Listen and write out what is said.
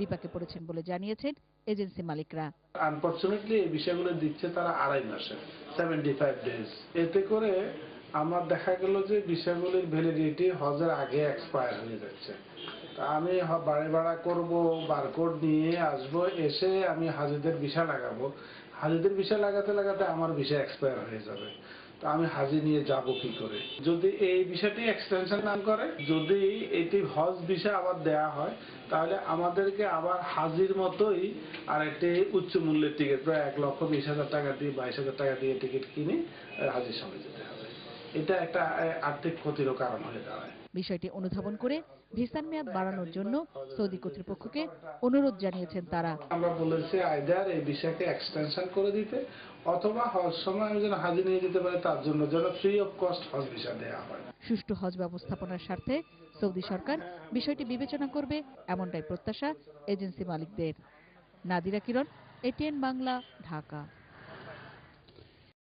বিপাকে পড়েছেন বলে জানিয়েছেন এজেন্সি মালিকরা। আনফর্চুনেটলি এই বিষয়গুলো দিচ্ছে তারা আড়াই মাসে সেভেন্টি ফাইভ ডেজ এতে করে আমার দেখা গেল যে বিষয়গুলির ভ্যালিডিটি হজের আগে এক্সপায়ার হয়ে যাচ্ছে। আমি বাড়ি ভাড়া করব বারকোড নিয়ে আসব, এসে আমি হাজিদের বিষয় লাগাবো। হাজিদের বিষয় লাগাতে লাগাতে আমার বিষয় এক্সপায়ার হয়ে যাবে। তো আমি হাজি নিয়ে যাব কি করে? যদি এই বিষয়টি এক্সটেনশন না করে, যদি এটি হজ বিষয় আবার দেয়া হয়, তাহলে আমাদেরকে আবার হাজির মতোই আর একটি উচ্চ মূল্যের টিকিট প্রায় এক লক্ষ বিশ হাজার টাকা দিয়ে, বাইশ হাজার টাকা দিয়ে টিকিট কিনে হাজির সঙ্গে যেতে হবে। এটা একটা আর্থিক ক্ষতিরও কারণ হয়ে দাঁড়ায়। বিষয়টি অনুধাবন করে ভিসার মেয়াদ বাড়ানোর জন্য সৌদি কর্তৃপক্ষকে অনুরোধ জানিয়েছেন তারা। আমরা বলেছি আইদার এই বিষয়কে এক্সটেনশন করে দিতে অথবা হজ সময় যেন হাজির নিয়ে যেতে পারি তার জন্য যেন ফ্রি অফ কস্ট হজ ভিসা দেওয়া হয়। সুষ্ঠু হজ ব্যবস্থাপনার স্বার্থে সৌদি সরকার বিষয়টি বিবেচনা করবে এমনটাই প্রত্যাশা এজেন্সি মালিকদের। নাদিরা কিরণ এটিএন বাংলা ঢাকা।